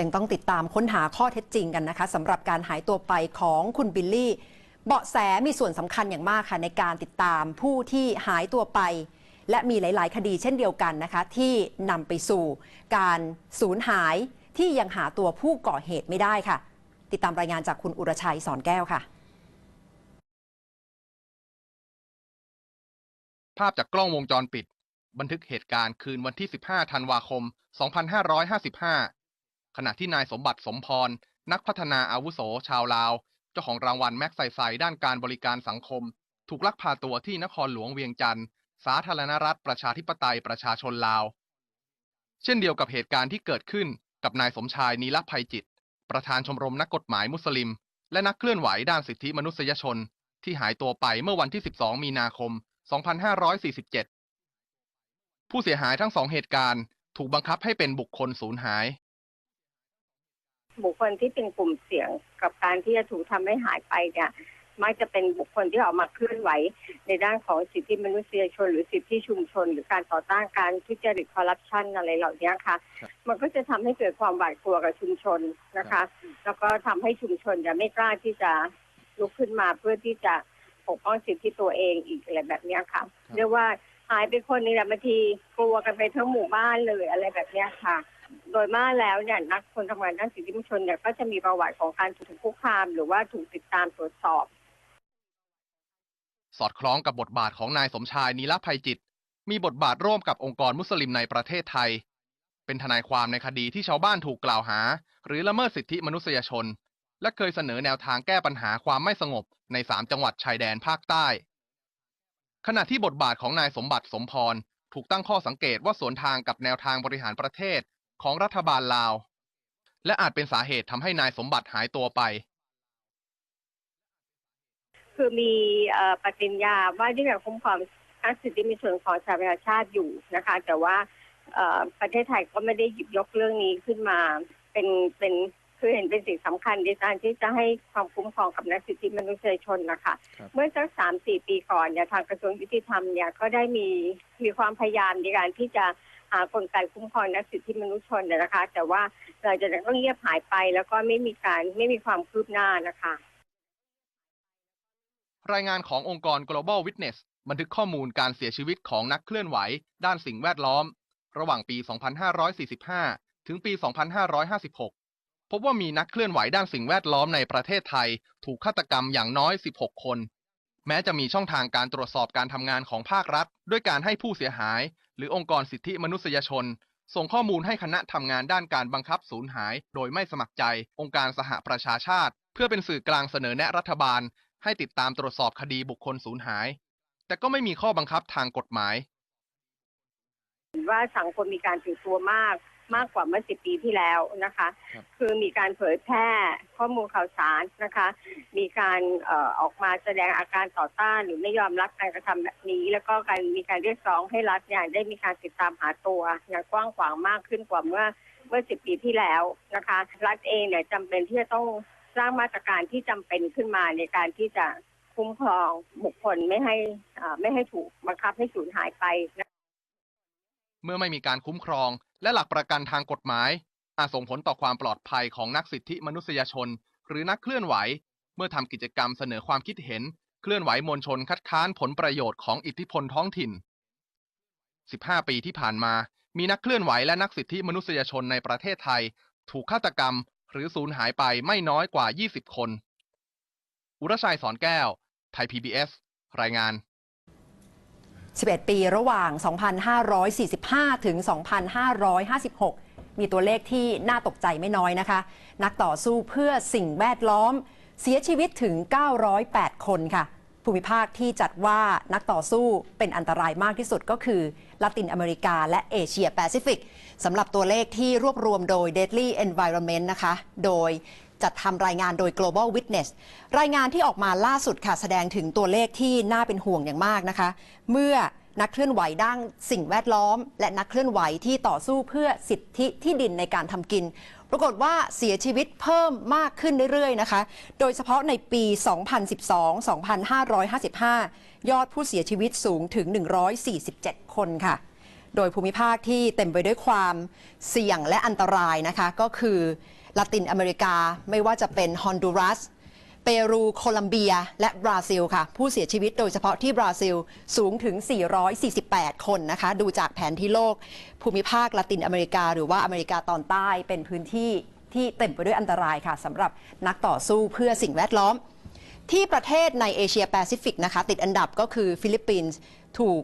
ยังต้องติดตามค้นหาข้อเท็จจริงกันนะคะสำหรับการหายตัวไปของคุณบิลลี่ เบาะแสมีส่วนสำคัญอย่างมากค่ะในการติดตามผู้ที่หายตัวไป และมีหลาย ๆ คดีเช่นเดียวกันนะคะ ที่นำไปสู่การสูญหายที่ยังหาตัวผู้ก่อเหตุไม่ได้ค่ะ ติดตามรายงานจากคุณอุรชัยสอนแก้วค่ะ ภาพจากกล้องวงจรปิด บันทึกเหตุการณ์คืนวันที่ 15 ธันวาคม 2555 ขณะที่นายสมบัติสมพร นักพัฒนาอาวุโสชาวลาว เจ้าของรางวัลแม็กไซไซด้านการบริการสังคม ถูกลักพาตัวที่นครหลวงเวียงจันทร์ สาธารณรัฐประชาธิปไตยประชาชนลาว เช่นเดียวกับเหตุการณ์ที่เกิดขึ้นกับนายสมชายนีลภัยจิต ประธานชมรมนักกฎหมายมุสลิม และนักเคลื่อนไหวด้านสิทธิมนุษยชน ที่หายตัวไปเมื่อวันที่ 12 มีนาคม 2547 ผู้เสียหายทั้งสองเหตุการณ์ถูกบังคับให้เป็นบุคคลสูญหาย บุคคลที่เป็นกลุ่มเสี่ยงกับการที่จะถูกทำให้หายไปเนี่ยมักจะเป็นบุคคลที่ออกมาเคลื่อนไหว ในด้านของสิทธิมนุษยชน หรือสิทธิชุมชน หรือการต่อต้านการทุจริตคอร์รัปชันอะไรเหล่านี้ค่ะครับมันก็จะทำให้เกิดความหวาดกลัวกับชุมชนนะคะ แล้วก็ทำให้ชุมชนจะไม่กล้าที่จะลุกขึ้นมาเพื่อที่จะปกป้องสิทธิตัวเองอีกอะไรแบบเนี้ยค่ะ เรียกว่าหายไปคนนึงแหละบางทีกลัวกันไปทั้งหมู่บ้านเลยอะไรแบบเนี้ยค่ะ โดยมากแล้วเนี่ยนักคนทำงานด้านสิทธิมนุษยชนเนี่ยก็จะมีประวัติของการถูกคุกคาม หรือว่าถูกติดตามตรวจสอบ สอดคล้องกับบทบาทของนายสมชายนีลภัยจิต มีบทบาทร่วมกับองค์กรมุสลิมในประเทศไทย เป็นทนายความในคดีที่ชาวบ้านถูกกล่าวหา หรือละเมิดสิทธิมนุษยชน และเคยเสนอแนวทางแก้ปัญหาความไม่สงบในสามจังหวัดชายแดนภาคใต้ ขณะที่บทบาทของนายสมบัติสมพรถูกตั้งข้อสังเกตว่าสวนทางกับแนวทางบริหารประเทศ ของรัฐบาลลาว และอาจเป็นสาเหตุทำให้นายสมบัติหายตัวไป คือมีเอ่อปฏิญญาว่าที่จะคุ้มครองนักสิทธิมนุษยชนของสหประชาชาติอยู่นะคะ แต่ว่าเอ่อประเทศไทยก็ไม่ได้หยิบยกเรื่องนี้ขึ้นมาเป็นเป็นคือเห็นเป็นสิ่งสำคัญในการที่จะให้ความคุ้มครองกับนักสิทธิมนุษยชนนะคะครับเมื่อสักสามสี่ปีก่อนเนี่ยทางกระทรวงยุติธรรมเนี่ยก็ได้มีมีความพยายามในการที่จะ หากลไกคุ้มครองนักสิทธิมนุษยชนเนยนะคะ แต่ว่าหลังจากนั้นก็เงียบหายไป แล้วก็ไม่มีการไม่มีความคืบหน้านะคะ รายงานขององค์กร Global Witness บันทึกข้อมูลการเสียชีวิตของนักเคลื่อนไหว ด้านสิ่งแวดล้อม ระหว่างปี 2545 ถึงปี 2556 พบว่ามีนักเคลื่อนไหวด้านสิ่งแวดล้อมในประเทศไทย ถูกฆาตกรรมอย่างน้อย 16 คน แม้จะมีช่องทางการตรวจสอบการทำงานของภาครัฐ ด้วยการให้ผู้เสียหาย หรือองค์กรสิทธิมนุษยชน ส่งข้อมูลให้คณะทำงานด้านการบังคับสูญหาย โดยไม่สมัครใจ องค์การสหประชาชาติ เพื่อเป็นสื่อกลางเสนอแนะรัฐบาล ให้ติดตามตรวจสอบคดีบุคคลสูญหาย แต่ก็ไม่มีข้อบังคับทางกฎหมาย ว่าสังคมมีการตื่นตัวมาก มากกว่าเมื่อสิปีที่แล้วนะคะครับคือมีการเผยแพร่ข้อมูลข่าวสารนะคะ มีการเอ่อออกมาแสดงอาการต่อต้านหรือไม่ยอมรับการกระทำแบบนี้ แล้วก็การมีการเรียกร้องให้รัฐเนี่ยได้มีการติดตามหาตัวอย่างกว้างขวางมากขึ้นกว่าเมื่อเมื่อสิปีที่แล้วนะคะ รัฐเองเนี่ยจำเป็นที่จะต้องสร้างมาตรการที่จำเป็นขึ้นมาในการที่จะคุ้มครองบุคคลไม่ให้อ่าไม่ให้ถูกบังคับให้สูญหายไปเมื่อไม่มีการคุ้มครอง และหลักประกันทางกฎหมาย อาจส่งผลต่อความปลอดภัยของนักสิทธิมนุษยชน หรือนักเคลื่อนไหว เมื่อทำกิจกรรมเสนอความคิดเห็น เคลื่อนไหวมวลชนคัดค้านผลประโยชน์ของอิทธิพลท้องถิ่น 15 ปีที่ผ่านมา มีนักเคลื่อนไหวและนักสิทธิมนุษยชนในประเทศไทย ถูกฆาตกรรม หรือสูญหายไปไม่น้อยกว่า 20 คน อุรชัยสอนแก้ว ไทย PBS รายงาน 11 ปีระหว่าง 2,545 ถึง 2,556 มีตัวเลขที่น่าตกใจไม่น้อยนะคะ นักต่อสู้เพื่อสิ่งแวดล้อม เสียชีวิตถึง 908 คนค่ะ ภูมิภาคที่จัดว่านักต่อสู้เป็นอันตรายมากที่สุดก็คือละตินอเมริกาและเอเชียแปซิฟิกสำหรับตัวเลขที่รวบรวมโดย Deadly Environment นะคะ โดย จัดทำรายงานโดย Global Witness รายงานที่ออกมาล่าสุดค่ะแสดงถึงตัวเลขที่น่าเป็นห่วงอย่างมากนะคะ เมื่อนักเคลื่อนไหวด้านสิ่งแวดล้อม และนักเคลื่อนไหวที่ต่อสู้เพื่อสิทธิที่ดินในการทำกิน ปรากฏว่าเสียชีวิตเพิ่มมากขึ้นเรื่อยๆนะคะ โดยเฉพาะในปี 2012-2555 ยอดผู้เสียชีวิตสูงถึง 147 คนค่ะ โดยภูมิภาคที่เต็มไปด้วยความเสี่ยงและอันตรายนะคะก็คือ ลาตินอเมริกา ไม่ว่าจะเป็นฮอนดูรัส เปรู โคลัมเบีย และบราซิลค่ะ ผู้เสียชีวิตโดยเฉพาะที่บราซิลสูงถึง 448 คนนะคะ ดูจากแผนที่โลก ภูมิภาคละตินอเมริกา หรือว่าอเมริกาตอนใต้เป็นพื้นที่ที่เต็มไปด้วยอันตรายค่ะสำหรับนักต่อสู้เพื่อสิ่งแวดล้อม ที่ประเทศในเอเชียแปซิฟิกนะคะ ติดอันดับก็คือฟิลิปปินส์ถูก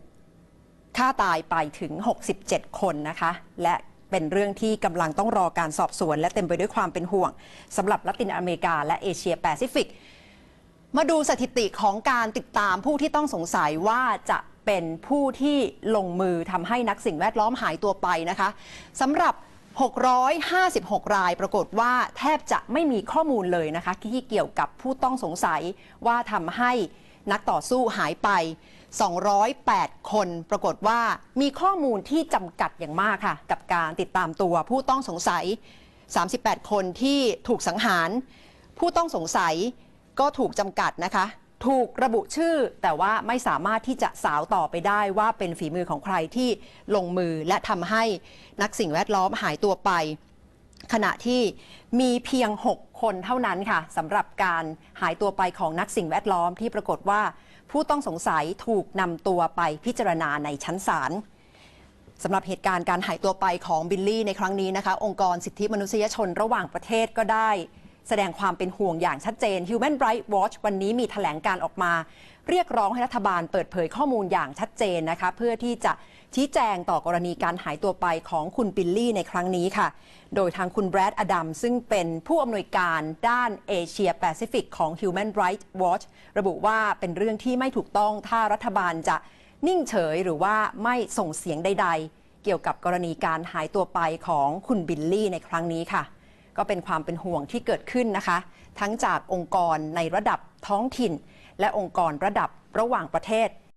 ฆ่าตายไปถึง 67 คนนะคะ และ เป็นเรื่องที่กำลังต้องรอการสอบสวน และเต็มไปด้วยความเป็นห่วงสำหรับละตินอเมริกาและเอเชียแปซิฟิก มาดูสถิติของการติดตามผู้ที่ต้องสงสัยว่าจะเป็นผู้ที่ลงมือทำให้นักสิ่งแวดล้อมหายตัวไปนะคะสำหรับ 656 รายปรากฏว่าแทบจะไม่มีข้อมูลเลยนะคะที่เกี่ยวกับผู้ต้องสงสัยว่าทำให้ นักต่อสู้หายไป 208 คน ปรากฏว่ามีข้อมูลที่จำกัดอย่างมากค่ะ กับการติดตามตัวผู้ต้องสงสัย 38 คนที่ถูกสังหาร ผู้ต้องสงสัยก็ถูกจำกัดนะคะ ถูกระบุชื่อแต่ว่าไม่สามารถที่จะสาวต่อไปได้ว่าเป็นฝีมือของใครที่ลงมือและทำให้นักสิ่งแวดล้อมหายตัวไป ขณะที่มีเพียง 6 คนเท่านั้นค่ะสำหรับการหายตัวไปของนักสิ่งแวดล้อมที่ปรากฏว่า ผู้ต้องสงสัยถูกนำตัวไปพิจารณาในชั้นศาลสำหรับเหตุการณ์การหายตัวไปของบิลลี่ในครั้งนี้นะคะ องค์กรสิทธิมนุษยชนระหว่างประเทศก็ได้ แสดงความเป็นห่วงอย่างชัดเจน Human Rights Watch วันนี้มีแถลงการออกมา เรียกร้องให้รัฐบาลเปิดเผยข้อมูลอย่างชัดเจนนะคะ เพื่อที่จะ ชี้แจงต่อกรณีการหายตัวไปของคุณบิลลี่ในครั้งนี้ค่ะ โดยทางคุณแบรดอดัมซึ่งเป็นผู้อำนวยการด้านเอเชียแปซิฟิกของ Human Rights Watch ระบุว่าเป็นเรื่องที่ไม่ถูกต้องถ้ารัฐบาลจะนิ่งเฉยหรือว่าไม่ส่งเสียงใด ๆ เกี่ยวกับกรณีการหายตัวไปของคุณบิลลี่ในครั้งนี้ค่ะ ก็เป็นความเป็นห่วงที่เกิดขึ้นนะคะ ทั้งจากองค์กรในระดับท้องถิ่น และองค์กรระดับระหว่างประเทศ